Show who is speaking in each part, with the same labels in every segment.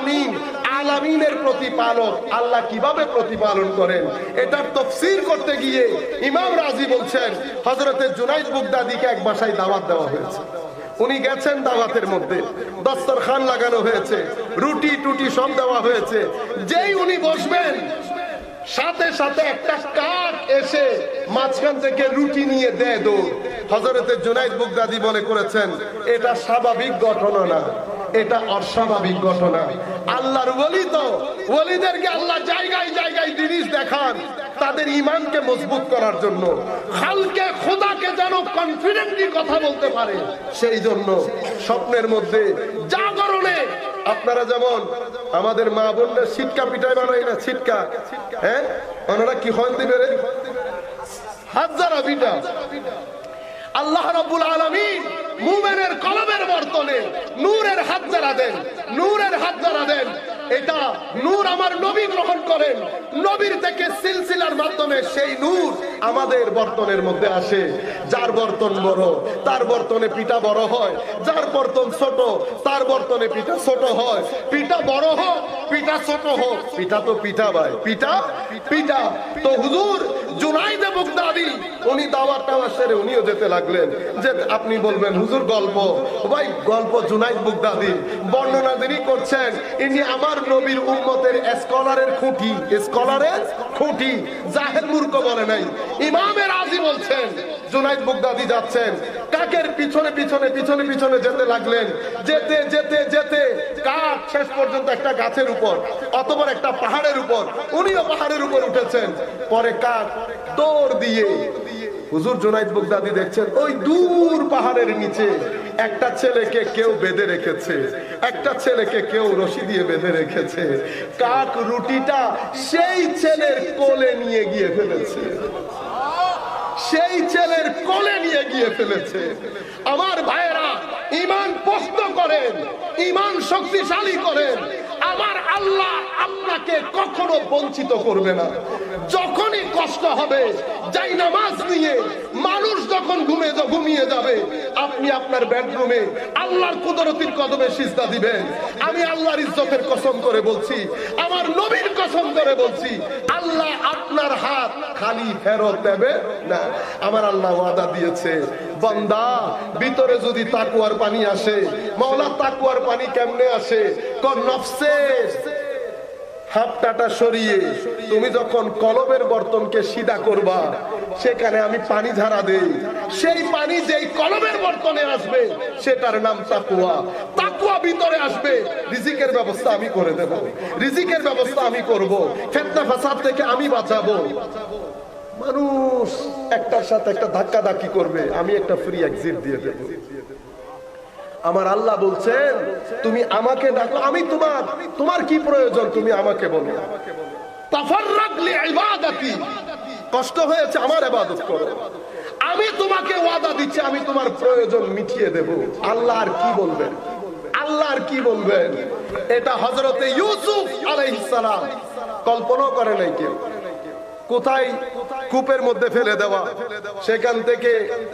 Speaker 1: আলামিন, আলামিনের প্রতিপালক। আল্লাহ কীভাবে প্রতিপালন করেন? এটার তফসির করতে গিয়ে ইমাম রাজি বলছেন হজরতের জুনাইদ বুগদাদিকে এক বাসায় দাওয়াত দেওয়া হয়েছে। উনি গেছেন দাওয়াতের মধ্যে। দস্তরখান লাগানো হয়েছে, রুটি টুটি সব দেওয়া হয়েছে। যেই উনি বসবেন, সাথে সাথে একটা কাক এসে মাঝখান থেকে রুটি নিয়ে দেয় দৌড়। হজরতের জুনাইদ বুগদাদি মনে করেছেন, এটা স্বাভাবিক ঘটনা না। এটা অস্বাভাবিক ঘটনা। আল্লাহর ওলি তো। ওলিদেরকে আল্লাহ জায়গায় জায়গায় জিনিস দেখান, তাদের ইমানকে মজবুত করার জন্য। হালকে খোদাকে যেন কনফিডেন্টলি কথা বলতে পারে, সেই জন্য স্বপ্নের মধ্যে জাগরণে আপনারা যেমন আমাদের মা বোনরা ছিটকা পিঠায় বানাই না ছিটকা হ্যাঁ? ওনারা কি হন দিবে হাজারা পিঠা। আল্লাহ রাব্বুল আলামিন মুমিনের কলবের বর্তনে নূরের হাত যারা দেন, নূরের হাত যারা দেন, এটা নূর আমার নবী গ্রহণ করেন। নবীর থেকে সিলসিলার মাধ্যমে সেই নূর আমাদের বর্তনের মধ্যে আসে। যার বর্তন বড়, তার বর্তনে পিঠা বড় হয়। যার বর্তন ছোট, তার বর্তনে পিঠা ছোট হয়। পিঠা বড় হোক পিঠা ছোট হোক। পিঠা তো পিঠা ভাই পিঠা পিঠা তো হুজুর জুনাইদে বুগদাদি উনি দাওয়াত টাওয়া সেরে উনিও যেতে লাগলেন। যে আপনি বলবেন, হুজুর, গল্প। ভাই, গল্প জুনাইদ বুগদাদি বর্ণনা যিনি করছেন, ইনি আমার নবীর উম্মতের স্কলারের খুঁটি। স্কলারের খুঁটি। জাহের মূর্খ বলে নাই। ইমামের আজি বলছেন, জুনাইদ বুগদাদি যাচ্ছেন। কাকের পিছনে পিছনে পিছনে পিছনে যেতে লাগলেন। যেতে যেতে যেতে, কাক শেষ পর্যন্ত একটা গাছের উপর অতবার একটা পাহাড়ের উপর, উনিও পাহাড়ের উপর উঠেছেন। পরে কাক দৌড় দিয়ে, হুজুর জুনাইদ বুগদাদি দেখছেন, ওই দূর পাহাড়ের নিচে একটা ছেলেকে কেউ বেঁধে রেখেছে, একটা ছেলেকে কেউ রশি দিয়ে বেঁধে রেখেছে। কাক রুটিটা সেই ছেলের কোলে নিয়ে গিয়ে ফেলেছে। সেই ছেলের কোলে নিয়ে গিয়ে ফেলেছে। আমার ভাইয়েরা ইমান পোস্ত করেন ইমান শক্তিশালী করেন। আমার আল্লাহ আপনাকে কখনো বঞ্চিত করবে না। যখনই কষ্ট হবে। যাই নামাজ নিয়ে মানুষ যখন ঘুমে ঘুমিয়ে যাবে, আপনি আপনার বেডরুমে আল্লাহর কুদরতির কদমে সিজদা দিবেন। আমি আল্লাহর ইজ্জতের কসম করে বলছি, আমার নবীর কসম করে বলছি, আল্লাহ আপনার হাত খালি ফেরত দেবে না। আমার আল্লাহ ওয়াদা দিয়েছে, বান্দা, ভিতরে যদি তাকুয়ার পানি আসে, মাওলা তাকুয়ার পানি কেমনে আসে? কোন নফসের হাফটাটা সরিয়ে তুমি যখন কলবের বর্তনকে সিধা করবা, সেখানে আমি পানি ঝাড়া দেই। সেই পানি যেই কলবের বর্তনে আসবে, সেটার নাম তাকুয়া তাকুয়া ভিতরে আসবে, রিজিকের ব্যবস্থা আমি করে দেব। রিজিকের ব্যবস্থা আমি করব। ফেতনা ফাসাদ থেকে আমি বাঁচাবো। মানুষ একটার সাথে একটা ধাক্কা ধাক্কি করবে, আমি একটা ফ্রি এক্সিট দিয়ে দেবো। আমার আল্লাহ বলছেন, তুমি আমাকে ডাকো, আমি তোমার তোমার কি প্রয়োজন তুমি আমাকে বলো। কষ্ট হয়েছে আমার ইবাদত করো। আমি তোমাকে ওয়াদা দিচ্ছি, আমি তোমার প্রয়োজন মিটিয়ে দেব। আল্লাহ আর কি বলবেন? আল্লাহ আর কি বলবেন? এটা হযরতে ইউসুফ আলাইহিস সালাম। কল্পনাও করে নাই কেউ। কোথায় কূপের মধ্যে ফেলে দেওয়া? সেখান থেকে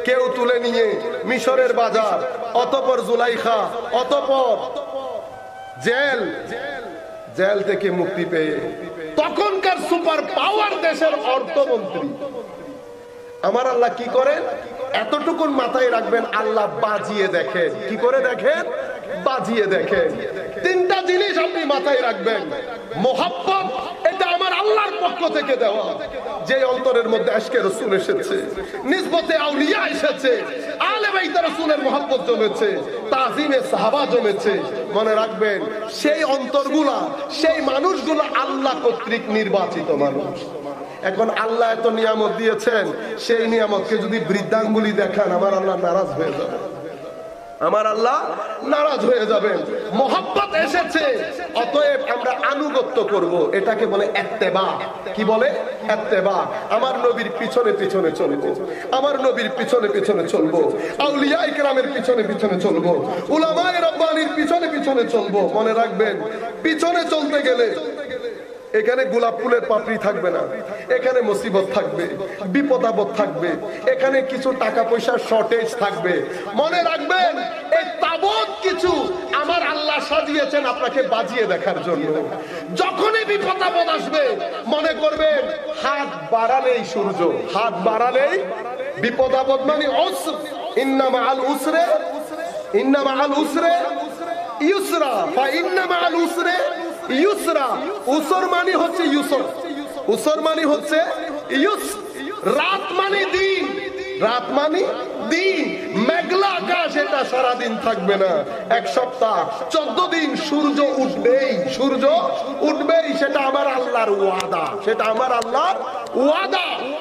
Speaker 1: কেউ তুলে নিয়ে মিশরের বাজার, অতপর জুলাইখা, অতপর জেল। জেল থেকে মুক্তি পেয়ে তখনকার সুপার পাওয়ার দেশের অর্থমন্ত্রী। আমার আল্লাহ কি করেন? এতটুকুন মাথায় রাখবেন, আল্লাহ বাজিয়ে দেখেন। কি করে দেখেন? বাজিয়ে দেখেন। তিনটা জিনিস আপনি মাথায় রাখবেন। মোহাব্বত, এটা আল্লাহর পক্ষ থেকে দেওয়া। যে অন্তরের মধ্যে আজকে রসুল এসেছে, নিসবতে আউলিয়া এসেছে, আলে বাইতে রসুলের মোহাব্বত জমেছে, তাজিমে সাহাবা জমেছে। মনে রাখবেন, সেই অন্তরগুলা, সেই মানুষগুলো আল্লাহ কর্তৃক নির্বাচিত মানুষ। এখন আল্লাহ এত নিয়ামত দিয়েছেন, সেই নিয়ামতকে যদি বৃদ্ধাঙ্গুলি দেখান, আমার আল্লাহ নারাজ হয়ে যাবে। আমার আল্লাহ নারাজ হয়ে যাবেন মোহাম্মত এসেছে। অতএব আমরা আনুগত্য করব। এটাকে বলে এত্তেবা। কি বলে? এত্তেবা। আমার নবীর পিছনে পিছনে চলবো। আমার নবীর পিছনে পিছনে চলবো। আউলিয়া ইকরামের পিছনে পিছনে চলবো। উলামায়ে রব্বানির পিছনে পিছনে চলবো। মনে রাখবেন, পিছনে চলতে গেলে এখানে গোলাপ ফুলের পাপড়ি থাকবে না। এখানে মুসিবত থাকবে, বিপদ আপদ থাকবে, এখানে কিছু টাকা পয়সার শর্টেজ থাকবে। মনে রাখবেন, এই তাবৎ কিছু আমার আল্লাহ সাজিয়েছেন আপনাকে বাজিয়ে দেখার জন্য। যখনই বিপদ আসবে, মনে করবেন, হাত বাড়ালেই সূর্য, হাত বাড়ালেই বিপদ মানে অসর ইন্নামা আল উসরে, ইন্নামা আল উসরে, ইউসরা ফা ইন্নামা আল উসরে ইউসরা, উসর মানে হচ্ছে ইউসর। উসর মানে হচ্ছে ইউস। রাত মানে দিন। রাত মানে দিন। মেঘলা আকাশ, এটা সারাদিন থাকবে না। এক সপ্তাহ, চোদ্দ দিন সূর্য উঠবেই। সূর্য উঠবেই, সেটা আমার আল্লাহর ওয়াদা। সেটা আমার আল্লাহর ওয়াদা।